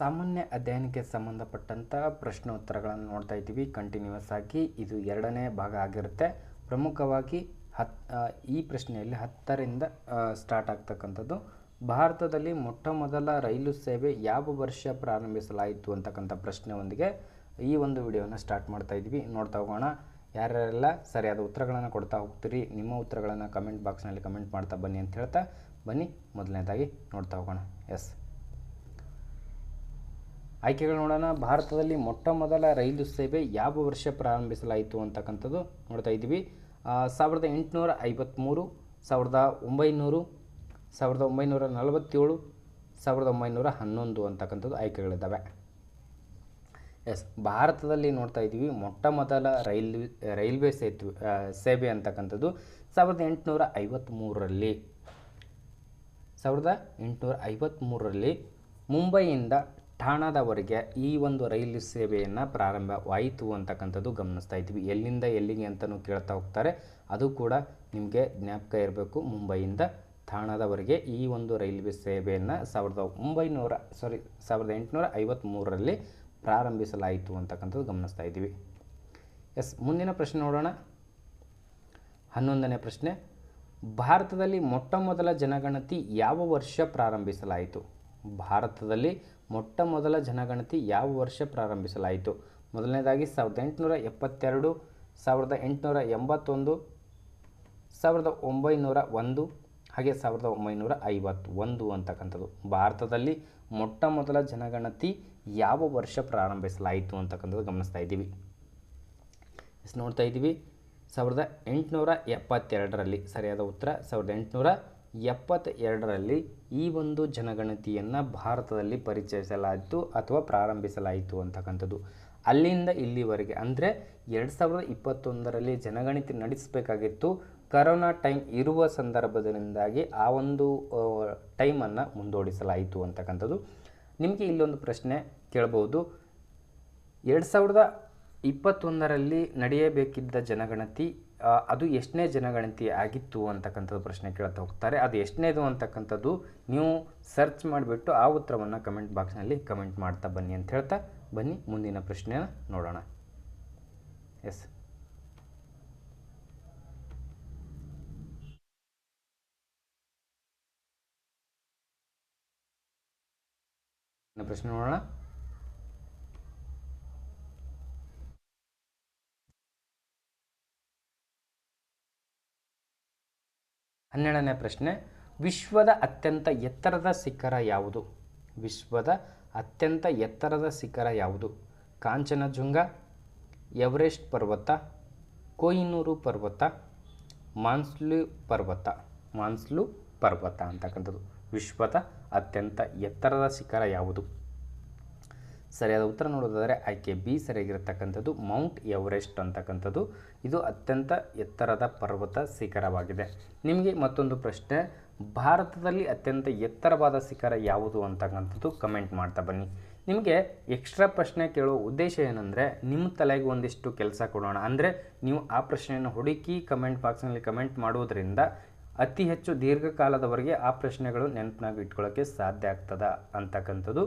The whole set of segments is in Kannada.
ಸಾಮಾನ್ಯ ಅಧ್ಯಯನಕ್ಕೆ ಸಂಬಂಧಪಟ್ಟಂಥ ಪ್ರಶ್ನೋತ್ತರಗಳನ್ನು ನೋಡ್ತಾ ಇದ್ದೀವಿ. ಕಂಟಿನ್ಯೂಸ್ ಆಗಿ ಇದು ಎರಡನೇ ಭಾಗ ಆಗಿರುತ್ತೆ. ಪ್ರಮುಖವಾಗಿ ಹತ್ ಈ ಪ್ರಶ್ನೆಯಲ್ಲಿ ಹತ್ತರಿಂದ ಸ್ಟಾರ್ಟ್ ಆಗ್ತಕ್ಕಂಥದ್ದು. ಭಾರತದಲ್ಲಿ ಮೊಟ್ಟ ಮೊದಲ ರೈಲು ಸೇವೆ ಯಾವ ವರ್ಷ ಪ್ರಾರಂಭಿಸಲಾಯಿತು ಅಂತಕ್ಕಂಥ ಪ್ರಶ್ನೆಯೊಂದಿಗೆ ಈ ಒಂದು ವಿಡಿಯೋನ ಸ್ಟಾರ್ಟ್ ಮಾಡ್ತಾ ಇದ್ವಿ ನೋಡ್ತಾ ಹೋಗೋಣ. ಯಾರ್ಯಾರೆಲ್ಲ ಸರಿಯಾದ ಉತ್ತರಗಳನ್ನು ಕೊಡ್ತಾ ಹೋಗ್ತೀರಿ, ನಿಮ್ಮ ಉತ್ತರಗಳನ್ನು ಕಮೆಂಟ್ ಬಾಕ್ಸ್ನಲ್ಲಿ ಕಮೆಂಟ್ ಮಾಡ್ತಾ ಬನ್ನಿ ಅಂತ ಹೇಳ್ತಾ, ಬನ್ನಿ ಮೊದಲನೇದಾಗಿ ನೋಡ್ತಾ ಹೋಗೋಣ. ಎಸ್ ಆಯ್ಕೆಗಳು ನೋಡೋಣ. ಭಾರತದಲ್ಲಿ ಮೊಟ್ಟ ಮೊದಲ ರೈಲು ಸೇವೆ ಯಾವ ವರ್ಷ ಪ್ರಾರಂಭಿಸಲಾಯಿತು ಅಂತಕ್ಕಂಥದ್ದು ನೋಡ್ತಾ ಇದ್ದೀವಿ. ಸಾವಿರದ ಎಂಟುನೂರ ಐವತ್ತ್ಮೂರು ಸಾವಿರದ ಒಂಬೈನೂರು, ಸಾವಿರದ ಒಂಬೈನೂರ ನಲವತ್ತೇಳು, ಸಾವಿರದ ಒಂಬೈನೂರ ಹನ್ನೊಂದು ಅಂತಕ್ಕಂಥದ್ದು ಆಯ್ಕೆಗಳಿದ್ದಾವೆ. ಎಸ್, ಭಾರತದಲ್ಲಿ ನೋಡ್ತಾ ಇದ್ದೀವಿ ಮೊಟ್ಟ ಮೊದಲ ರೈಲ್ವೆ ರೈಲ್ವೆ ಸೇತುವೆ ಸೇವೆ ಅಂತಕ್ಕಂಥದ್ದು ಸಾವಿರದ ಎಂಟುನೂರ ಐವತ್ತ್ಮೂರರಲ್ಲಿ ಸಾವಿರದ ಎಂಟುನೂರ ಐವತ್ತ್ಮೂರರಲ್ಲಿ ಮುಂಬೈಯಿಂದ ಠಾಣಾದವರೆಗೆ ಈ ಒಂದು ರೈಲು ಸೇವೆಯನ್ನು ಪ್ರಾರಂಭವಾಯಿತು ಅಂತಕ್ಕಂಥದ್ದು ಗಮನಿಸ್ತಾ ಇದ್ವಿ. ಎಲ್ಲಿಂದ ಎಲ್ಲಿಗೆ ಅಂತಲೂ ಕೇಳ್ತಾ ಹೋಗ್ತಾರೆ. ಅದು ಕೂಡ ನಿಮಗೆ ಜ್ಞಾಪಕ ಇರಬೇಕು. ಮುಂಬೈಯಿಂದ ಠಾಣಾದವರೆಗೆ ಈ ಒಂದು ರೈಲ್ವೆ ಸೇವೆಯನ್ನು ಸಾವಿರದ ಒಂಬೈನೂರ ಸಾರಿ ಸಾವಿರದ ಎಂಟುನೂರ ಐವತ್ತ್ಮೂರರಲ್ಲಿ ಪ್ರಾರಂಭಿಸಲಾಯಿತು ಅಂತಕ್ಕಂಥದ್ದು ಗಮನಿಸ್ತಾ ಇದ್ದೀವಿ ಎಸ್, ಮುಂದಿನ ಪ್ರಶ್ನೆ ನೋಡೋಣ. ಹನ್ನೊಂದನೇ ಪ್ರಶ್ನೆ. ಭಾರತದಲ್ಲಿ ಮೊಟ್ಟ ಮೊದಲ ಜನಗಣತಿ ಯಾವ ವರ್ಷ ಪ್ರಾರಂಭಿಸಲಾಯಿತು? ಭಾರತದಲ್ಲಿ ಮೊಟ್ಟ ಮೊದಲ ಜನಗಣತಿ ಯಾವ ವರ್ಷ ಪ್ರಾರಂಭಿಸಲಾಯಿತು? ಮೊದಲನೇದಾಗಿ ಸಾವಿರದ ಎಂಟುನೂರ ಎಪ್ಪತ್ತೆರಡು, ಸಾವಿರದ ಎಂಟುನೂರ ಎಂಬತ್ತೊಂದು, ಸಾವಿರದ ಒಂಬೈನೂರ ಒಂದು ಹಾಗೆ ಸಾವಿರದ ಒಂಬೈನೂರ ಐವತ್ತೊಂದು ಅಂತಕ್ಕಂಥದ್ದು. ಭಾರತದಲ್ಲಿ ಮೊಟ್ಟ ಮೊದಲ ಜನಗಣತಿ ಯಾವ ವರ್ಷ ಪ್ರಾರಂಭಿಸಲಾಯಿತು ಅಂತಕ್ಕಂಥದ್ದು ಗಮನಿಸ್ತಾ ಇದ್ದೀವಿ. ನೋಡ್ತಾ ಇದ್ದೀವಿ. ಸಾವಿರದ ಎಂಟುನೂರ ಎಪ್ಪತ್ತೆರಡರಲ್ಲಿ ಸರಿಯಾದ ಉತ್ತರ, ಸಾವಿರದ ಎಂಟುನೂರ ಎಪ್ಪತ್ತೆರಡರಲ್ಲಿ ಈ ಒಂದು ಜನಗಣತಿಯನ್ನು ಭಾರತದಲ್ಲಿ ಪರಿಚಯಿಸಲಾಯಿತು ಅಥವಾ ಪ್ರಾರಂಭಿಸಲಾಯಿತು ಅಂತಕ್ಕಂಥದ್ದು. ಅಲ್ಲಿಂದ ಇಲ್ಲಿವರೆಗೆ ಅಂದರೆ ಎರಡು ಸಾವಿರದ ಇಪ್ಪತ್ತೊಂದರಲ್ಲಿ ಜನಗಣತಿ ನಡೆಸಬೇಕಾಗಿತ್ತು. ಕರೋನಾ ಟೈಮ್ ಇರುವ ಸಂದರ್ಭದಿಂದಾಗಿ ಆ ಒಂದು ಟೈಮನ್ನು ಮುಂದೂಡಿಸಲಾಯಿತು ಅಂತಕ್ಕಂಥದ್ದು. ನಿಮಗೆ ಇಲ್ಲೊಂದು ಪ್ರಶ್ನೆ ಕೇಳಬಹುದು ಎರಡು ಸಾವಿರದ ಇಪ್ಪತ್ತೊಂದರಲ್ಲಿ ನಡೆಯಬೇಕಿದ್ದ ಜನಗಣತಿ ಅದು ಎಷ್ಟನೇ ಜನಗಣತಿ ಆಗಿತ್ತು ಅಂತಕ್ಕಂಥದ್ದು ಪ್ರಶ್ನೆ ಕೇಳ್ತಾ ಹೋಗ್ತಾರೆ. ಅದು ಎಷ್ಟನೇದು ಅಂತಕ್ಕಂಥದ್ದು ನೀವು ಸರ್ಚ್ ಮಾಡಿಬಿಟ್ಟು ಆ ಉತ್ತರವನ್ನು ಕಮೆಂಟ್ ಬಾಕ್ಸ್ನಲ್ಲಿ ಕಮೆಂಟ್ ಮಾಡ್ತಾ ಬನ್ನಿ ಅಂತ ಹೇಳ್ತಾ ಬನ್ನಿ. ಮುಂದಿನ ಪ್ರಶ್ನೆನ ನೋಡೋಣ. ಎಸ್ ಪ್ರಶ್ನೆ ನೋಡೋಣ. ಹನ್ನೆರಡನೇ ಪ್ರಶ್ನೆ, ವಿಶ್ವದ ಅತ್ಯಂತ ಎತ್ತರದ ಶಿಖರ ಯಾವುದು? ವಿಶ್ವದ ಅತ್ಯಂತ ಎತ್ತರದ ಶಿಖರ ಯಾವುದು? ಕಾಂಚನಜುಂಗ, ಎವರೆಸ್ಟ್ ಪರ್ವತ ಕೊಯಿನೂರು ಪರ್ವತ, ಮಾನ್ಸ್ಲು ಪರ್ವತ ಮಾನ್ಸ್ಲು ಪರ್ವತ ಅಂತಕ್ಕಂಥದ್ದು. ವಿಶ್ವದ ಅತ್ಯಂತ ಎತ್ತರದ ಶಿಖರ ಯಾವುದು? ಸರಿಯಾದ ಉತ್ತರ ನೋಡೋದಾದರೆ ಆಯ್ಕೆ ಬಿ ಸರಿಯಾಗಿರತಕ್ಕಂಥದ್ದು, ಮೌಂಟ್ ಎವರೆಸ್ಟ್ ಅಂತಕ್ಕಂಥದ್ದು. ಇದು ಅತ್ಯಂತ ಎತ್ತರದ ಪರ್ವತ ಶಿಖರವಾಗಿದೆ. ನಿಮಗೆ ಮತ್ತೊಂದು ಪ್ರಶ್ನೆ, ಭಾರತದಲ್ಲಿ ಅತ್ಯಂತ ಎತ್ತರವಾದ ಶಿಖರ ಯಾವುದು ಅಂತಕ್ಕಂಥದ್ದು ಕಮೆಂಟ್ ಮಾಡ್ತಾ ಬನ್ನಿ. ನಿಮಗೆ ಎಕ್ಸ್ಟ್ರಾ ಪ್ರಶ್ನೆ ಕೇಳೋ ಉದ್ದೇಶ ಏನಂದರೆ, ನಿಮ್ಮ ತಲೆಗೆ ಒಂದಿಷ್ಟು ಕೆಲಸ ಕೊಡೋಣ. ಅಂದರೆ ನೀವು ಆ ಪ್ರಶ್ನೆಯನ್ನು ಹುಡುಕಿ ಕಮೆಂಟ್ ಬಾಕ್ಸ್ನಲ್ಲಿ ಕಮೆಂಟ್ ಮಾಡೋದ್ರಿಂದ ಅತಿ ಹೆಚ್ಚು ದೀರ್ಘಕಾಲದವರೆಗೆ ಆ ಪ್ರಶ್ನೆಗಳು ನೆನಪಿನಾಗಿ ಇಟ್ಕೊಳ್ಳೋಕ್ಕೆ ಸಾಧ್ಯ ಆಗ್ತದ ಅಂತಕ್ಕಂಥದ್ದು.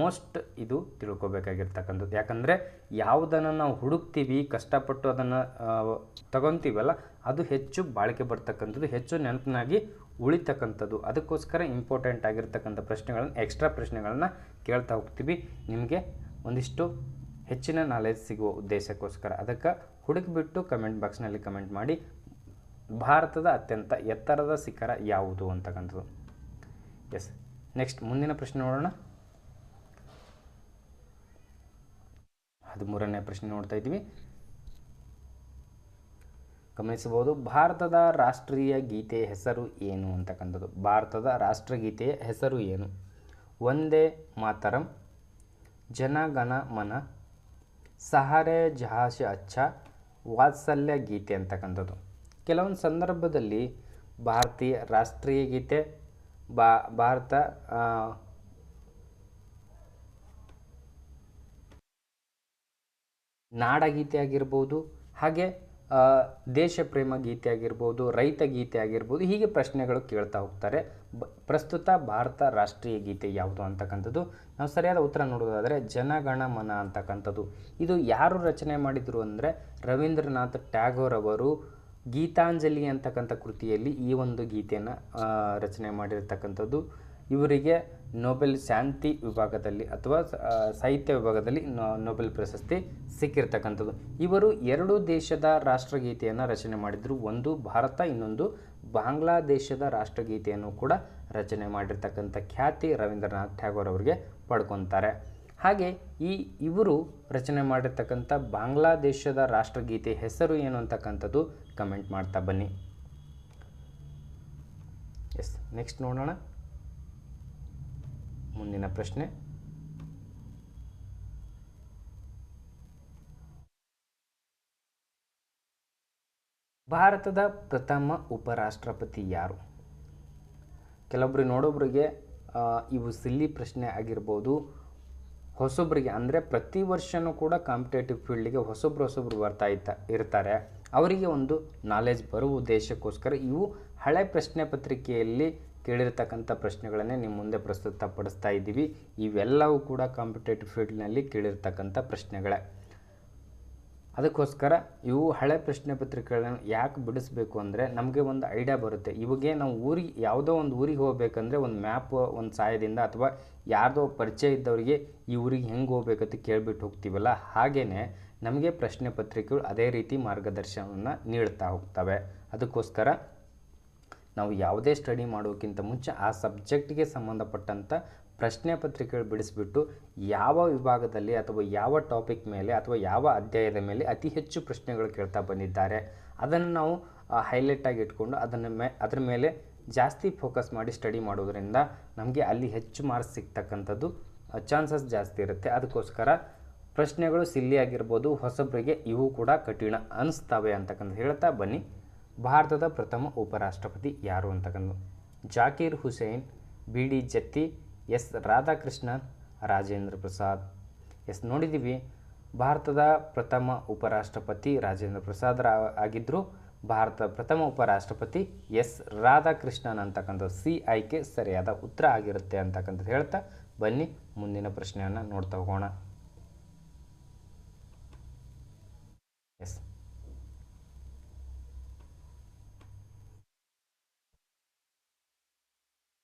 ಮೋಸ್ಟ್ ಇದು ತಿಳ್ಕೊಬೇಕಾಗಿರ್ತಕ್ಕಂಥದ್ದು. ಯಾಕಂದರೆ ಯಾವುದನ್ನು ನಾವು ಹುಡುಕ್ತೀವಿ, ಕಷ್ಟಪಟ್ಟು ಅದನ್ನು ತಗೊತೀವಲ್ಲ, ಅದು ಹೆಚ್ಚು ಬಾಳಿಕೆ ಬರ್ತಕ್ಕಂಥದ್ದು, ಹೆಚ್ಚು ನೆನಪಿನಾಗಿ ಉಳಿತಕ್ಕಂಥದ್ದು. ಅದಕ್ಕೋಸ್ಕರ ಇಂಪಾರ್ಟೆಂಟ್ ಆಗಿರ್ತಕ್ಕಂಥ ಪ್ರಶ್ನೆಗಳನ್ನು ಎಕ್ಸ್ಟ್ರಾ ಪ್ರಶ್ನೆಗಳನ್ನು ಕೇಳ್ತಾ ಹೋಗ್ತೀವಿ. ನಿಮಗೆ ಒಂದಿಷ್ಟು ಹೆಚ್ಚಿನ ನಾಲೆಜ್ ಸಿಗುವ ಉದ್ದೇಶಕ್ಕೋಸ್ಕರ. ಅದಕ್ಕೆ ಹುಡುಕಿಬಿಟ್ಟು ಕಮೆಂಟ್ ಬಾಕ್ಸ್ನಲ್ಲಿ ಕಮೆಂಟ್ ಮಾಡಿ, ಭಾರತದ ಅತ್ಯಂತ ಎತ್ತರದ ಶಿಖರ ಯಾವುದು ಅಂತಕ್ಕಂಥದ್ದು. ಎಸ್ ನೆಕ್ಸ್ಟ್ ಮುಂದಿನ ಪ್ರಶ್ನೆ ನೋಡೋಣ. ಹದಿಮೂರನೇ ಪ್ರಶ್ನೆ ನೋಡ್ತಾ ಇದ್ದೀವಿ. ಗಮನಿಸಬಹುದು, ಭಾರತದ ರಾಷ್ಟ್ರೀಯ ಗೀತೆಯ ಹೆಸರು ಏನು ಅಂತಕ್ಕಂಥದ್ದು ಭಾರತದ ರಾಷ್ಟ್ರಗೀತೆಯ ಹೆಸರು ಏನು? ಒಂದೇ ಮಾತರಂ ಜನಗಣ ಮನ, ಸಹಾರೆ ಜಹಾಶ ಅಚ್ಚ, ವಾತ್ಸಲ್ಯ ಗೀತೆ ಅಂತಕ್ಕಂಥದ್ದು ಕೆಲವೊಂದು ಸಂದರ್ಭದಲ್ಲಿ ಭಾರತೀಯ ರಾಷ್ಟ್ರೀಯ ಗೀತೆ ಭಾರತ ನಾಡಗೀತೆ ಆಗಿರ್ಬೋದು ಹಾಗೆ ದೇಶ ಪ್ರೇಮ ಗೀತೆ ಆಗಿರ್ಬೋದು ರೈತ ಗೀತೆ ಆಗಿರ್ಬೋದು ಹೀಗೆ ಪ್ರಶ್ನೆಗಳು ಕೇಳ್ತಾ ಹೋಗ್ತಾರೆ. ಬ, ಪ್ರಸ್ತುತ ಭಾರತ ರಾಷ್ಟ್ರೀಯ ಗೀತೆ ಯಾವುದು ಅಂತಕ್ಕಂಥದ್ದು? ನಾವು ಸರಿಯಾದ ಉತ್ತರ ನೋಡೋದಾದರೆ, ಜನಗಣ ಮನ ಅಂತಕ್ಕಂಥದ್ದು. ಇದು ಯಾರು ರಚನೆ ಮಾಡಿದರು ಅಂದರೆ, ರವೀಂದ್ರನಾಥ್ ಟ್ಯಾಗೋರ್ ಅವರು ಗೀತಾಂಜಲಿ ಅಂತಕ್ಕಂಥ ಕೃತಿಯಲ್ಲಿ ಈ ಒಂದು ಗೀತೆಯನ್ನು ರಚನೆ ಮಾಡಿರ್ತಕ್ಕಂಥದ್ದು. ಇವರಿಗೆ ನೊಬೆಲ್ ಶಾಂತಿ ವಿಭಾಗದಲ್ಲಿ ಅಥವಾ ಸಾಹಿತ್ಯ ವಿಭಾಗದಲ್ಲಿ ನೊಬೆಲ್ ಪ್ರಶಸ್ತಿ ಸಿಕ್ಕಿರ್ತಕ್ಕಂಥದ್ದು. ಇವರು ಎರಡು ದೇಶದ ರಾಷ್ಟ್ರಗೀತೆಯನ್ನು ರಚನೆ ಮಾಡಿದರು. ಒಂದು ಭಾರತ, ಇನ್ನೊಂದು ಬಾಂಗ್ಲಾದೇಶದ ರಾಷ್ಟ್ರಗೀತೆಯನ್ನು ಕೂಡ ರಚನೆ ಮಾಡಿರ್ತಕ್ಕಂಥ ಖ್ಯಾತಿ ರವೀಂದ್ರನಾಥ್ ಟ್ಯಾಗೋರ್ ಅವರಿಗೆ ಪಡ್ಕೊತಾರೆ. ಹಾಗೆ ಈ ಇವರು ರಚನೆ ಮಾಡಿರ್ತಕ್ಕಂಥ ಬಾಂಗ್ಲಾದೇಶದ ರಾಷ್ಟ್ರಗೀತೆ ಹೆಸರು ಏನು ಅಂತಕ್ಕಂಥದ್ದು ಕಮೆಂಟ್ ಮಾಡ್ತಾ ಬನ್ನಿ. ಎಸ್, ನೆಕ್ಸ್ಟ್ ನೋಡೋಣ. ಮುಂದಿನ ಪ್ರಶ್ನೆ. ಭಾರತದ ಪ್ರಥಮ ಉಪರಾಷ್ಟ್ರಪತಿ ಯಾರು? ಕೆಲವೊಬ್ರು ನೋಡೋಬ್ರಿಗೆ ಇವು ಸಿಲ್ಲಿ ಪ್ರಶ್ನೆ ಆಗಿರ್ಬೋದು. ಹೊಸೊಬ್ರಿಗೆ ಅಂದರೆ ಪ್ರತಿ ವರ್ಷವೂ ಕೂಡ ಕಾಂಪಿಟೇಟಿವ್ ಫೀಲ್ಡಿಗೆ ಹೊಸೊಬ್ರು ಹೊಸೊಬ್ರು ಬರ್ತಾ ಇತ್ತ, ಇರ್ತಾರೆ. ಅವರಿಗೆ ಒಂದು ನಾಲೆಜ್ ಬರುವ ಉದ್ದೇಶಕ್ಕೋಸ್ಕರ ಇವು ಹಳೆ ಪ್ರಶ್ನೆ ಪತ್ರಿಕೆಯಲ್ಲಿ ಕೇಳಿರ್ತಕ್ಕಂಥ ಪ್ರಶ್ನೆಗಳನ್ನೇ ನಿಮ್ಮ ಮುಂದೆ ಪ್ರಸ್ತುತಪಡಿಸ್ತಾ ಇದ್ದೀವಿ. ಇವೆಲ್ಲವೂ ಕೂಡ ಕಾಂಪಿಟೇಟಿವ್ ಫೀಲ್ಡ್ನಲ್ಲಿ ಕೇಳಿರ್ತಕ್ಕಂಥ ಪ್ರಶ್ನೆಗಳೇ. ಅದಕ್ಕೋಸ್ಕರ ಇವು ಹಳೆ ಪ್ರಶ್ನೆ ಪತ್ರಿಕೆಗಳನ್ನು ಯಾಕೆ ಬಿಡಿಸ್ಬೇಕು ಅಂದರೆ ನಮಗೆ ಒಂದು ಐಡಿಯಾ ಬರುತ್ತೆ. ಇವಾಗೆ ನಾವು ಊರಿಗೆ, ಯಾವುದೋ ಒಂದು ಊರಿಗೆ ಹೋಗ್ಬೇಕಂದ್ರೆ ಒಂದು ಮ್ಯಾಪ್ ಒಂದು ಸಹಾಯದಿಂದ ಅಥವಾ ಯಾರದೋ ಪರಿಚಯ ಇದ್ದವರಿಗೆ ಈ ಊರಿಗೆ ಹೆಂಗೆ ಹೋಗ್ಬೇಕಂತ ಕೇಳಿಬಿಟ್ಟು ಹೋಗ್ತೀವಲ್ಲ? ಹಾಗೆಯೇ ನಮಗೆ ಪ್ರಶ್ನೆ ಪತ್ರಿಕೆಗಳು ಅದೇ ರೀತಿ ಮಾರ್ಗದರ್ಶನವನ್ನು ನೀಡ್ತಾ ಹೋಗ್ತವೆ. ಅದಕ್ಕೋಸ್ಕರ ನಾವು ಯಾವುದೇ ಸ್ಟಡಿ ಮಾಡೋಕ್ಕಿಂತ ಮುಂಚೆ ಆ ಸಬ್ಜೆಕ್ಟ್ಗೆ ಸಂಬಂಧಪಟ್ಟಂಥ ಪ್ರಶ್ನೆ ಪತ್ರಿಕೆಗಳು ಬಿಡಿಸ್ಬಿಟ್ಟು ಯಾವ ವಿಭಾಗದಲ್ಲಿ ಅಥವಾ ಯಾವ ಟಾಪಿಕ್ ಮೇಲೆ ಅಥವಾ ಯಾವ ಅಧ್ಯಾಯದ ಮೇಲೆ ಅತಿ ಹೆಚ್ಚು ಪ್ರಶ್ನೆಗಳು ಕೇಳ್ತಾ ಬಂದಿದ್ದಾರೆ, ಅದನ್ನು ನಾವು ಹೈಲೈಟಾಗಿ ಇಟ್ಕೊಂಡು ಅದನ್ನು ಮೇ, ಅದ್ರ ಮೇಲೆ ಜಾಸ್ತಿ ಫೋಕಸ್ ಮಾಡಿ ಸ್ಟಡಿ ಮಾಡೋದರಿಂದ ನಮಗೆ ಅಲ್ಲಿ ಹೆಚ್ಚು ಮಾರ್ಕ್ಸ್ ಸಿಗ್ತಕ್ಕಂಥದ್ದು ಚಾನ್ಸಸ್ ಜಾಸ್ತಿ ಇರುತ್ತೆ. ಅದಕ್ಕೋಸ್ಕರ ಪ್ರಶ್ನೆಗಳು ಸಿಲ್ಲಿ ಆಗಿರ್ಬೋದು, ಹೊಸಬರಿಗೆ ಇವು ಕೂಡ ಕಠಿಣ ಅನಿಸ್ತವೆ ಅಂತಕ್ಕಂಥ ಹೇಳ್ತಾ ಬನ್ನಿ. ಭಾರತದ ಪ್ರಥಮ ಉಪರಾಷ್ಟ್ರಪತಿ ಯಾರು ಅಂತಕ್ಕಂದು Zakir Hussain B D Jatti, S. Radhakrishnan, Rajendra Prasad. Yes, ನೋಡಿದ್ದೀವಿ. ಭಾರತದ ಪ್ರಥಮ ಉಪರಾಷ್ಟ್ರಪತಿ ರಾಜೇಂದ್ರ ಪ್ರಸಾದ್ ಆಗಿದ್ದರು ಭಾರತದ ಪ್ರಥಮ ಉಪರಾಷ್ಟ್ರಪತಿ ಎಸ್. ರಾಧಾಕೃಷ್ಣನ್ ಅಂತಕ್ಕಂಥ ಸಿ ಆಯ್ಕೆ ಸರಿಯಾದ ಉತ್ತರ ಆಗಿರುತ್ತೆ ಅಂತಕ್ಕಂಥದ್ದು ಹೇಳ್ತಾ ಬನ್ನಿ ಮುಂದಿನ ಪ್ರಶ್ನೆಯನ್ನು ನೋಡ್ತಾ ಹೋಗೋಣ ಎಸ್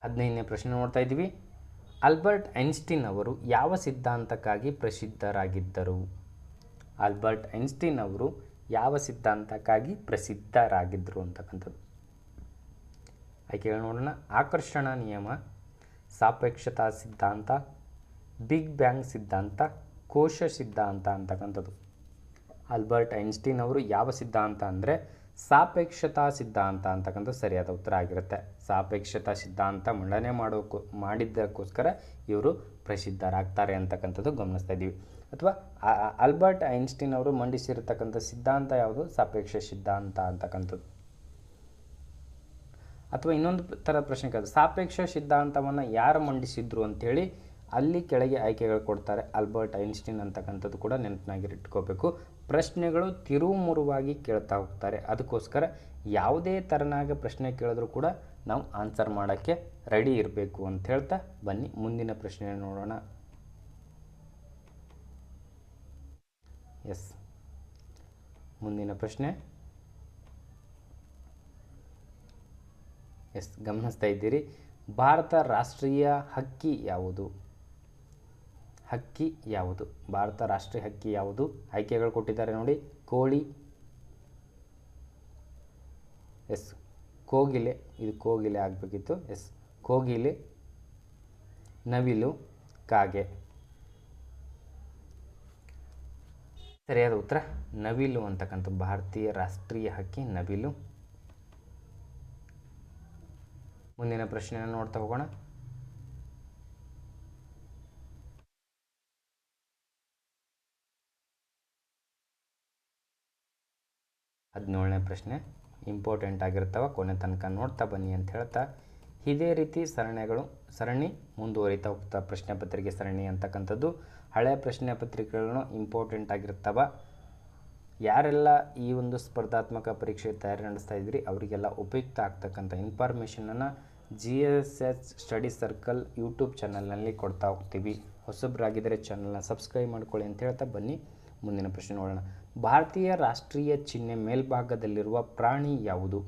ಹದಿನೈದನೇ ಪ್ರಶ್ನೆ ನೋಡ್ತಾ ಇದ್ದೀವಿ. ಆಲ್ಬರ್ಟ್ ಐನ್ಸ್ಟೀನ್ ಅವರು ಯಾವ ಸಿದ್ಧಾಂತಕ್ಕಾಗಿ ಪ್ರಸಿದ್ಧರಾಗಿದ್ದರು? ಆಲ್ಬರ್ಟ್ ಐನ್ಸ್ಟೀನ್ ಅವರು ಯಾವ ಸಿದ್ಧಾಂತಕ್ಕಾಗಿ ಪ್ರಸಿದ್ಧರಾಗಿದ್ದರು ಅಂತಕ್ಕಂಥದ್ದು. ಆಯ್ಕೆಗಳು ನೋಡೋಣ. ಆಕರ್ಷಣಾ ನಿಯಮ, ಸಾಪೇಕ್ಷತಾ ಸಿದ್ಧಾಂತ, ಬಿಗ್ ಬ್ಯಾಂಗ್ ಸಿದ್ಧಾಂತ, ಕೋಶ ಸಿದ್ಧಾಂತ ಅಂತಕ್ಕಂಥದ್ದು. ಆಲ್ಬರ್ಟ್ ಐನ್ಸ್ಟೀನ್ ಅವರು ಯಾವ ಸಿದ್ಧಾಂತ ಅಂದರೆ ಸಾಪೇಕ್ಷತಾ ಸಿದ್ಧಾಂತ ಅಂತಕ್ಕಂಥ ಸರಿಯಾದ ಉತ್ತರ ಆಗಿರುತ್ತೆ. ಸಾಪೇಕ್ಷತಾ ಸಿದ್ಧಾಂತ ಮಂಡನೆ ಮಾಡೋಕ್ಕೂ ಮಾಡಿದ್ದಕ್ಕೋಸ್ಕರ ಇವರು ಪ್ರಸಿದ್ಧರಾಗ್ತಾರೆ ಅಂತಕ್ಕಂಥದ್ದು ಗಮನಿಸ್ತಾ ಇದ್ದೀವಿ ಅಥವಾ ಆಲ್ಬರ್ಟ್ ಐನ್ಸ್ಟೀನ್ ಅವರು ಮಂಡಿಸಿರತಕ್ಕಂಥ ಸಿದ್ಧಾಂತ ಯಾವುದು? ಸಾಪೇಕ್ಷ ಸಿದ್ಧಾಂತ ಅಂತಕ್ಕಂಥದ್ದು. ಅಥವಾ ಇನ್ನೊಂದು ಥರ ಪ್ರಶ್ನೆ ಕೇಳಿದ್ರೆ ಸಾಪೇಕ್ಷ ಸಿದ್ಧಾಂತವನ್ನು ಯಾರು ಮಂಡಿಸಿದ್ರು ಅಂಥೇಳಿ ಅಲ್ಲಿ ಕೆಳಗೆ ಆಯ್ಕೆಗಳು ಕೊಡ್ತಾರೆ. ಆಲ್ಬರ್ಟ್ ಐನ್ಸ್ಟೀನ್ ಅಂತಕ್ಕಂಥದ್ದು ಕೂಡ ನೆನಪಿನಾಗಿ ಇಟ್ಕೋಬೇಕು ಪ್ರಶ್ನೆಗಳು ತಿರುಮುರುವಾಗಿ ಕೇಳ್ತಾ ಹೋಗ್ತಾರೆ. ಅದಕ್ಕೋಸ್ಕರ ಯಾವುದೇ ಥರನಾಗ ಪ್ರಶ್ನೆ ಕೇಳಿದ್ರು ಕೂಡ ನಾವು ಆನ್ಸರ್ ಮಾಡೋಕ್ಕೆ ರೆಡಿ ಇರಬೇಕು ಅಂತ ಹೇಳ್ತಾ ಬನ್ನಿ. ಮುಂದಿನ ಪ್ರಶ್ನೆ ನೋಡೋಣ. ಎಸ್ ಮುಂದಿನ ಪ್ರಶ್ನೆ. ಎಸ್ ಗಮನಿಸ್ತಾ ಇದ್ದೀರಿ. ಭಾರತ ರಾಷ್ಟ್ರೀಯ ಹಕ್ಕಿ ಯಾವುದು? ಹಕ್ಕಿ ಯಾವುದು? ಭಾರತ ರಾಷ್ಟ್ರೀಯ ಹಕ್ಕಿ ಯಾವುದು? ಆಯ್ಕೆಗಳು ಕೊಟ್ಟಿದ್ದಾರೆ ನೋಡಿ. ಕೋಳಿ. ಎಸ್. ಕೋಗಿಲೆ. ಇದು ಕೋಗಿಲೆ ಆಗಬೇಕಿತ್ತು. ಎಸ್. ಕೋಗಿಲೆ. ನವಿಲು. ಕಾಗೆ. ಸರಿಯಾದ ಉತ್ತರ? ನವಿಲು ಅಂತಕ್ಕಂಥ ಭಾರತೀಯ ರಾಷ್ಟ್ರೀಯ ಹಕ್ಕಿ ನವಿಲು. ಮುಂದಿನ ಪ್ರಶ್ನೆಯನ್ನು ನೋಡ್ತಾ ಹೋಗೋಣ. ಹದಿನೇಳನೇ ಪ್ರಶ್ನೆ. ಇಂಪಾರ್ಟೆಂಟ್ ಆಗಿರ್ತಾವೆ, ಕೊನೆ ತನಕ ನೋಡ್ತಾ ಬನ್ನಿ ಅಂತ ಹೇಳ್ತಾ. ಇದೇ ರೀತಿ ಸರಣಿಗಳು, ಸರಣಿ ಮುಂದುವರಿತಾ ಹೋಗ್ತಾ, ಪ್ರಶ್ನೆ ಪತ್ರಿಕೆ ಸರಣಿ ಅಂತಕ್ಕಂಥದ್ದು. ಹಳೆಯ ಪ್ರಶ್ನೆ ಪತ್ರಿಕೆಗಳನ್ನು ಇಂಪಾರ್ಟೆಂಟ್ ಆಗಿರ್ತಾವೆ. ಯಾರೆಲ್ಲ ಈ ಒಂದು ಸ್ಪರ್ಧಾತ್ಮಕ ಪರೀಕ್ಷೆ ತಯಾರಿ ನಡೆಸ್ತಾ ಇದ್ರಿ, ಅವರಿಗೆಲ್ಲ ಉಪಯುಕ್ತ ಆಗ್ತಕ್ಕಂಥ ಇನ್ಫಾರ್ಮೇಷನನ್ನು G S S study circle YouTube ಚಾನಲ್ನಲ್ಲಿ ಕೊಡ್ತಾ ಹೋಗ್ತೀವಿ. ಹೊಸಬ್ರಾಗಿದ್ದರೆ ಚಾನಲ್ನ ಸಬ್ಸ್ಕ್ರೈಬ್ ಮಾಡ್ಕೊಳ್ಳಿ ಅಂತ ಹೇಳ್ತಾ ಬನ್ನಿ. ಮುಂದಿನ ಪ್ರಶ್ನೆ ನೋಡೋಣ. ಭಾರತೀಯ ರಾಷ್ಟ್ರೀಯ ಚಿಹ್ನೆ ಮೇಲ್ಭಾಗದಲ್ಲಿರುವ ಪ್ರಾಣಿ ಯಾವುದು?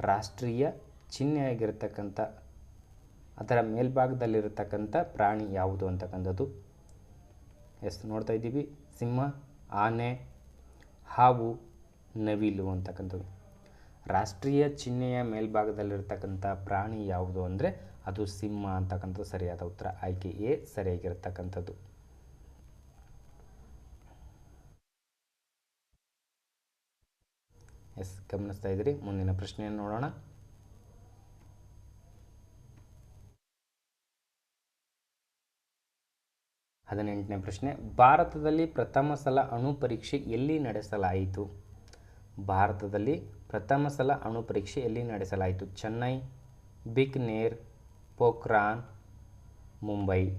ರಾಷ್ಟ್ರೀಯ ಚಿಹ್ನೆಯಾಗಿರ್ತಕ್ಕಂಥ, ಅದರ ಮೇಲ್ಭಾಗದಲ್ಲಿರತಕ್ಕಂಥ ಪ್ರಾಣಿ ಯಾವುದು ಅಂತಕ್ಕಂಥದ್ದು? ಎಸ್, ನೋಡ್ತಾ ಇದ್ದೀವಿ. ಸಿಂಹ, ಆನೆ, ಹಾವು, ನವಿಲು ಅಂತಕ್ಕಂಥದ್ದು. ರಾಷ್ಟ್ರೀಯ ಚಿಹ್ನೆಯ ಮೇಲ್ಭಾಗದಲ್ಲಿರ್ತಕ್ಕಂಥ ಪ್ರಾಣಿ ಯಾವುದು ಅಂದರೆ ಅದು ಸಿಂಹ ಅಂತಕ್ಕಂಥದ್ದು ಸರಿಯಾದ ಉತ್ತರ. ಆಯ್ಕೆ ಎ, ಸರಿಯಾಗಿರ್ತಕ್ಕಂಥದ್ದು. ಎಸ್, ಗಮನಿಸ್ತಾ ಇದ್ದೀರಿ ಮುಂದಿನ ಪ್ರಶ್ನೆಯನ್ನು ನೋಡೋಣ. ಹದಿನೆಂಟನೇ ಪ್ರಶ್ನೆ. ಭಾರತದಲ್ಲಿ ಪ್ರಥಮ ಸಲ ಅಣು ಪರೀಕ್ಷೆ ಎಲ್ಲಿ ನಡೆಸಲಾಯಿತು? ಭಾರತದಲ್ಲಿ ಪ್ರಥಮ ಸಲ ಅಣು ಪರೀಕ್ಷೆ ಎಲ್ಲಿ ನಡೆಸಲಾಯಿತು? ಚೆನ್ನೈ, ಬಿಕ್ನೇರ್, ಪೋಖ್ರಾನ್, ಮುಂಬೈ.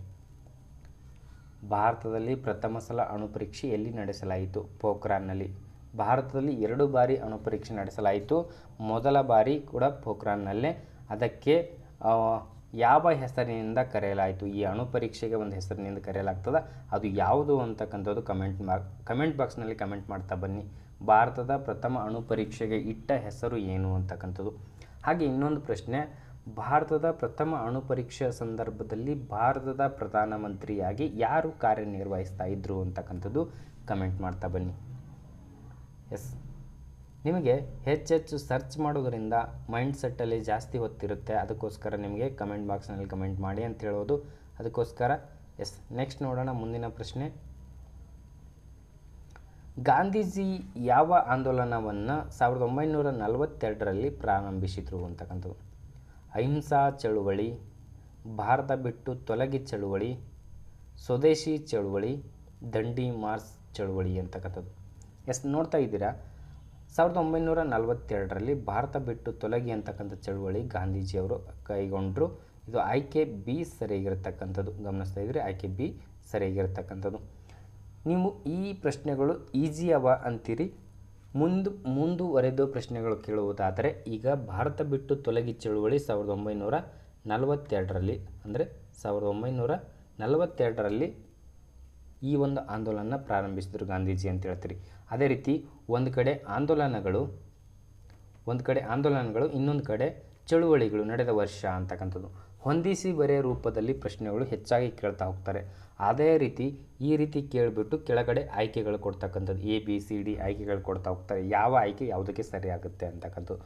ಭಾರತದಲ್ಲಿ ಪ್ರಥಮ ಸಲ ಅಣು ಪರೀಕ್ಷೆ ಎಲ್ಲಿ ನಡೆಸಲಾಯಿತು? ಪೋಖ್ರಾನ್ನಲ್ಲಿ. ಭಾರತದಲ್ಲಿ ಎರಡು ಬಾರಿ ಅಣುಪರೀಕ್ಷೆ ನಡೆಸಲಾಯಿತು. ಮೊದಲ ಬಾರಿ ಕೂಡ ಪೋಖ್ರಾನ್ನಲ್ಲೇ. ಅದಕ್ಕೆ ಯಾವ ಹೆಸರಿನಿಂದ ಕರೆಯಲಾಯಿತು? ಈ ಅಣು ಪರೀಕ್ಷೆಗೆ ಒಂದು ಹೆಸರಿನಿಂದ ಕರೆಯಲಾಗ್ತದೆ? ಅದು ಯಾವುದು ಅಂತಕ್ಕಂಥದ್ದು ಕಮೆಂಟ್ ಮಾ, ಕಮೆಂಟ್ ಬಾಕ್ಸ್ನಲ್ಲಿ ಕಮೆಂಟ್ ಮಾಡ್ತಾ ಬನ್ನಿ. ಭಾರತದ ಪ್ರಥಮ ಅಣು ಪರೀಕ್ಷೆಗೆ ಇಟ್ಟ ಹೆಸರು ಏನು ಅಂತಕ್ಕಂಥದ್ದು? ಹಾಗೆ ಇನ್ನೊಂದು ಪ್ರಶ್ನೆ. ಭಾರತದ ಪ್ರಥಮ ಅಣು ಪರೀಕ್ಷೆಯ ಸಂದರ್ಭದಲ್ಲಿ ಭಾರತದ ಪ್ರಧಾನಮಂತ್ರಿಯಾಗಿ ಯಾರು ಕಾರ್ಯನಿರ್ವಹಿಸ್ತಾ ಇದ್ರು ಅಂತಕ್ಕಂಥದ್ದು ಕಮೆಂಟ್ ಮಾಡ್ತಾ ಬನ್ನಿ. ಎಸ್. ನಿಮಗೆ ಹೆಚ್ಚೆಚ್ಚು ಸರ್ಚ್ ಮಾಡೋದರಿಂದ ಮೈಂಡ್ ಸೆಟ್ಟಲ್ಲಿ ಜಾಸ್ತಿ ಹೊತ್ತಿರುತ್ತೆ. ಅದಕ್ಕೋಸ್ಕರ ನಿಮಗೆ ಕಮೆಂಟ್ ಬಾಕ್ಸ್ನಲ್ಲಿ ಕಮೆಂಟ್ ಮಾಡಿ ಅಂತ ಹೇಳೋದು. ಅದಕ್ಕೋಸ್ಕರ ಎಸ್. ನೆಕ್ಸ್ಟ್ ನೋಡೋಣ ಮುಂದಿನ ಪ್ರಶ್ನೆ. ಗಾಂಧೀಜಿ ಯಾವ ಆಂದೋಲನವನ್ನು ಸಾವಿರದ ಒಂಬೈನೂರ ನಲವತ್ತೆರಡರಲ್ಲಿ ಪ್ರಾರಂಭಿಸಿದರು ಅಂತಕ್ಕಂಥದ್ದು. ಅಹಿಂಸಾ ಚಳುವಳಿ, ಭಾರತ ಬಿಟ್ಟು ತೊಲಗಿ ಚಳುವಳಿ, ಸ್ವದೇಶಿ ಚಳುವಳಿ, ದಂಡಿ ಮಾರ್ಸ್ ಚಳುವಳಿ ಅಂತಕ್ಕಂಥದ್ದು. ಎಸ್, ನೋಡ್ತಾ ಇದ್ದೀರಾ? ಸಾವಿರದ ಒಂಬೈನೂರ ನಲವತ್ತೆರಡರಲ್ಲಿ ಭಾರತ ಬಿಟ್ಟು ತೊಲಗಿ ಅಂತಕ್ಕಂಥ ಚಳುವಳಿ ಗಾಂಧೀಜಿಯವರು ಕೈಗೊಂಡರು. ಇದು ಆಯ್ಕೆ ಬಿ ಸರಿಯಾಗಿರತಕ್ಕಂಥದ್ದು. ಗಮನಿಸ್ತಾ ಇದ್ದರೆ ಆಯ್ಕೆ ಬಿ ಸರಿಯಾಗಿರತಕ್ಕಂಥದ್ದು. ನೀವು ಈ ಪ್ರಶ್ನೆಗಳು ಈಸಿ ಅವ ಅಂತೀರಿ? ಮುಂದು, ಮುಂದುವರೆದು ಪ್ರಶ್ನೆಗಳು ಕೇಳುವುದಾದರೆ, ಈಗ ಭಾರತ ಬಿಟ್ಟು ತೊಲಗಿ ಚಳುವಳಿ ಸಾವಿರದ ಒಂಬೈನೂರ ನಲವತ್ತೆರಡರಲ್ಲಿ, ಅಂದರೆ ಸಾವಿರದ ಒಂಬೈನೂರ ನಲವತ್ತೆರಡರಲ್ಲಿ ಈ ಒಂದು ಆಂದೋಲನ ಪ್ರಾರಂಭಿಸಿದರು ಗಾಂಧೀಜಿ ಅಂತ ಹೇಳ್ತೀರಿ. ಅದೇ ರೀತಿ ಒಂದು ಕಡೆ ಆಂದೋಲನಗಳು, ಒಂದು ಕಡೆ ಆಂದೋಲನಗಳು, ಇನ್ನೊಂದು ಕಡೆ ಚಳುವಳಿಗಳು ನಡೆದ ವರ್ಷ ಅಂತಕ್ಕಂಥದ್ದು. ಹೊಂದಿಸಿ ಬರೆಯ ರೂಪದಲ್ಲಿ ಪ್ರಶ್ನೆಗಳು ಹೆಚ್ಚಾಗಿ ಕೇಳ್ತಾ ಹೋಗ್ತಾರೆ. ಅದೇ ರೀತಿ ಈ ರೀತಿ ಕೇಳಿಬಿಟ್ಟು ಕೆಳಗಡೆ ಆಯ್ಕೆಗಳು ಕೊಡ್ತಕ್ಕಂಥದ್ದು. ಎ, ಬಿ, ಸಿ, ಡಿ ಆಯ್ಕೆಗಳು ಕೊಡ್ತಾ ಹೋಗ್ತಾರೆ. ಯಾವ ಆಯ್ಕೆ ಯಾವುದಕ್ಕೆ ಸರಿಯಾಗುತ್ತೆ ಅಂತಕ್ಕಂಥದ್ದು.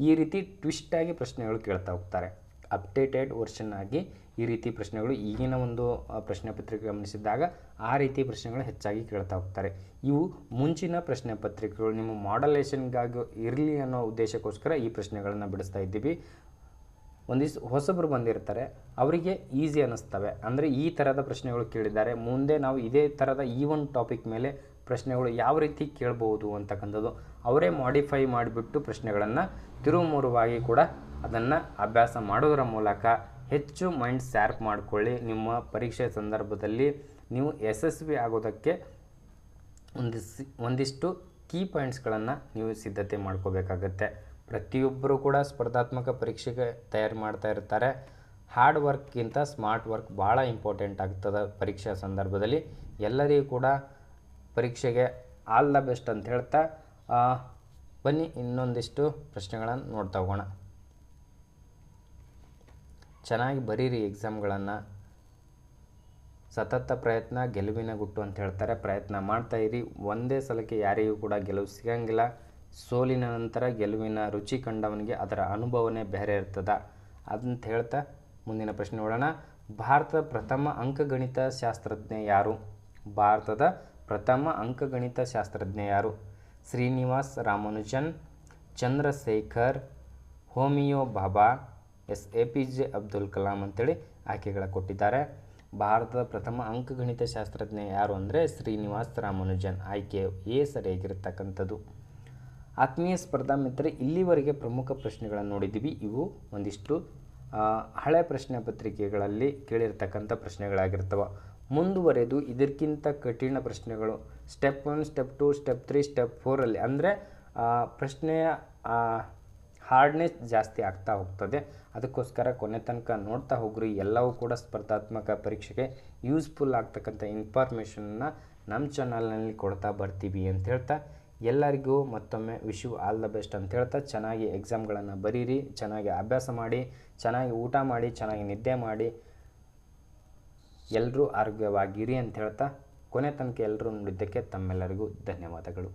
ಈ ರೀತಿ ಟ್ವಿಸ್ಟಾಗಿ ಪ್ರಶ್ನೆಗಳು ಕೇಳ್ತಾ ಹೋಗ್ತಾರೆ. ಅಪ್ಡೇಟೆಡ್ ವರ್ಷನ್ ಆಗಿ ಈ ರೀತಿ ಪ್ರಶ್ನೆಗಳು ಈಗಿನ ಒಂದು ಪ್ರಶ್ನೆ ಪತ್ರಿಕೆ ಗಮನಿಸಿದಾಗ ಆ ರೀತಿ ಪ್ರಶ್ನೆಗಳು ಹೆಚ್ಚಾಗಿ ಕೇಳ್ತಾ ಹೋಗ್ತಾರೆ. ಇವು ಮುಂಚಿನ ಪ್ರಶ್ನೆ ಪತ್ರಿಕೆಗಳು, ನಿಮ್ಮ ಮಾಡಲೇಷನ್ಗಾಗಿ ಇರಲಿ ಅನ್ನೋ ಉದ್ದೇಶಕ್ಕೋಸ್ಕರ ಈ ಪ್ರಶ್ನೆಗಳನ್ನು ಬಿಡಿಸ್ತಾ ಇದ್ದೀವಿ. ಒಂದಿಷ್ಟು ಹೊಸಬರು ಬಂದಿರ್ತಾರೆ, ಅವರಿಗೆ ಈಸಿ ಅನ್ನಿಸ್ತವೆ. ಅಂದರೆ ಈ ಥರದ ಪ್ರಶ್ನೆಗಳು ಕೇಳಿದ್ದಾರೆ, ಮುಂದೆ ನಾವು ಇದೇ ಥರದ ಈ ಒಂದು ಟಾಪಿಕ್ ಮೇಲೆ ಪ್ರಶ್ನೆಗಳು ಯಾವ ರೀತಿ ಕೇಳ್ಬೋದು ಅಂತಕ್ಕಂಥದ್ದು, ಅವರೇ ಮಾಡಿಫೈ ಮಾಡಿಬಿಟ್ಟು ಪ್ರಶ್ನೆಗಳನ್ನು ತಿರುಮುರುವಾಗಿ ಕೂಡ ಅದನ್ನು ಅಭ್ಯಾಸ ಮಾಡೋದರ ಮೂಲಕ ಹೆಚ್ಚು ಮೈಂಡ್ ಶಾರ್ಪ್ ಮಾಡಿಕೊಳ್ಳಿ. ನಿಮ್ಮ ಪರೀಕ್ಷೆ ಸಂದರ್ಭದಲ್ಲಿ ನೀವು ಯಶಸ್ವಿ ಆಗೋದಕ್ಕೆ ಒಂದಿಸಿ ಒಂದಿಷ್ಟು ಕೀ ಪಾಯಿಂಟ್ಸ್ಗಳನ್ನು ನೀವು ಸಿದ್ಧತೆ ಮಾಡ್ಕೋಬೇಕಾಗತ್ತೆ. ಪ್ರತಿಯೊಬ್ಬರೂ ಕೂಡ ಸ್ಪರ್ಧಾತ್ಮಕ ಪರೀಕ್ಷೆಗೆ ತಯಾರು ಮಾಡ್ತಾ ಇರ್ತಾರೆ. ಹಾರ್ಡ್ ವರ್ಕ್ಗಿಂತ ಸ್ಮಾರ್ಟ್ ವರ್ಕ್ ಭಾಳ ಇಂಪಾರ್ಟೆಂಟ್ ಆಗ್ತದೆ ಪರೀಕ್ಷಾ ಸಂದರ್ಭದಲ್ಲಿ. ಎಲ್ಲರಿಗೂ ಕೂಡ ಪರೀಕ್ಷೆಗೆ ಆಲ್ ದ ಬೆಸ್ಟ್ ಅಂತ ಹೇಳ್ತಾ ಬನ್ನಿ ಇನ್ನೊಂದಿಷ್ಟು ಪ್ರಶ್ನೆಗಳನ್ನು ನೋಡ್ತಾ ಹೋಗೋಣ. ಚೆನ್ನಾಗಿ ಬರೀರಿ ಎಕ್ಸಾಮ್ಗಳನ್ನು ಸತತ ಪ್ರಯತ್ನ, ಗೆಲುವಿನ ಗುಟ್ಟು ಅಂತ ಹೇಳ್ತಾರೆ. ಪ್ರಯತ್ನ ಮಾಡ್ತಾ ಇರಿ. ಒಂದೇ ಸಲಕ್ಕೆ ಯಾರಿಗೂ ಕೂಡ ಗೆಲುವು ಸಿಗಂಗಿಲ್ಲ. ಸೋಲಿನ ನಂತರ ಗೆಲುವಿನ ರುಚಿ ಕಂಡವನಿಗೆ ಅದರ ಅನುಭವನೇ ಬೇರೆ ಇರ್ತದ ಅಂತ ಹೇಳ್ತಾ ಮುಂದಿನ ಪ್ರಶ್ನೆ ನೋಡೋಣ ಭಾರತದ ಪ್ರಥಮ ಅಂಕಗಣಿತ ಶಾಸ್ತ್ರಜ್ಞ ಯಾರು? ಭಾರತದ ಪ್ರಥಮ ಅಂಕಗಣಿತ ಶಾಸ್ತ್ರಜ್ಞ ಯಾರು? Srinivas Ramanujan, Chandrashekhar, Homi Bhabha S. A. P. J. Abdul Kalam ಅಂತೇಳಿ ಆಯ್ಕೆಗಳ ಕೊಟ್ಟಿದ್ದಾರೆ. ಭಾರತದ ಪ್ರಥಮ ಅಂಕಗಣಿತ ಶಾಸ್ತ್ರಜ್ಞ ಯಾರು ಅಂದರೆ ಶ್ರೀನಿವಾಸ್ ರಾಮಾನುಜನ್. ಆಯ್ಕೆ ಎ ಸರಿಯಾಗಿರ್ತಕ್ಕಂಥದ್ದು. ಆತ್ಮೀಯ ಸ್ಪರ್ಧಾ ಮಿತ್ರ ಇಲ್ಲಿವರೆಗೆ ಪ್ರಮುಖ ಪ್ರಶ್ನೆಗಳನ್ನು ನೋಡಿದ್ದೀವಿ. ಇವು ಒಂದಿಷ್ಟು ಹಳೆ ಪ್ರಶ್ನೆ ಪತ್ರಿಕೆಗಳಲ್ಲಿ ಕೇಳಿರ್ತಕ್ಕಂಥ ಪ್ರಶ್ನೆಗಳಾಗಿರ್ತವೆ. ಮುಂದುವರೆದು ಇದಕ್ಕಿಂತ ಕಠಿಣ ಪ್ರಶ್ನೆಗಳು. Step one, step two, step three, step ಫೋರಲ್ಲಿ. ಅಂದರೆ ಪ್ರಶ್ನೆಯ ಹಾರ್ಡ್ನೆಸ್ ಜಾಸ್ತಿ ಆಗ್ತಾ ಹೋಗ್ತದೆ. ಅದಕ್ಕೋಸ್ಕರ ಕೊನೆ ತನಕ ನೋಡ್ತಾ ಹೋಗ್ರಿ, ಎಲ್ಲವೂ ಕೂಡ ಸ್ಪರ್ಧಾತ್ಮಕ ಪರೀಕ್ಷೆಗೆ ಯೂಸ್ಫುಲ್ ಆಗ್ತಕ್ಕಂಥ ಇನ್ಫಾರ್ಮೇಷನ್ನ ನಮ್ಮ ಚಾನಲ್ನಲ್ಲಿ ಕೊಡ್ತಾ ಬರ್ತೀವಿ ಅಂತ ಹೇಳ್ತಾ, ಎಲ್ಲರಿಗೂ ಮತ್ತೊಮ್ಮೆ ವಿಶ್ ಆಲ್ ದ ಬೆಸ್ಟ್ ಅಂತ ಹೇಳ್ತಾ, ಚೆನ್ನಾಗಿ ಎಕ್ಸಾಮ್ಗಳನ್ನು ಬರೀರಿ, ಚೆನ್ನಾಗಿ ಅಭ್ಯಾಸ ಮಾಡಿ, ಚೆನ್ನಾಗಿ ಊಟ ಮಾಡಿ, ಚೆನ್ನಾಗಿ ನಿದ್ದೆ ಮಾಡಿ ಎಲ್ಲರೂ ಆರೋಗ್ಯವಾಗಿರಿ ಅಂತ ಹೇಳ್ತಾ, ಕೊನೆ ತನಕ ಎಲ್ಲರೂ ನೋಡಿದ್ದಕ್ಕೆ ತಮ್ಮೆಲ್ಲರಿಗೂ ಧನ್ಯವಾದಗಳು.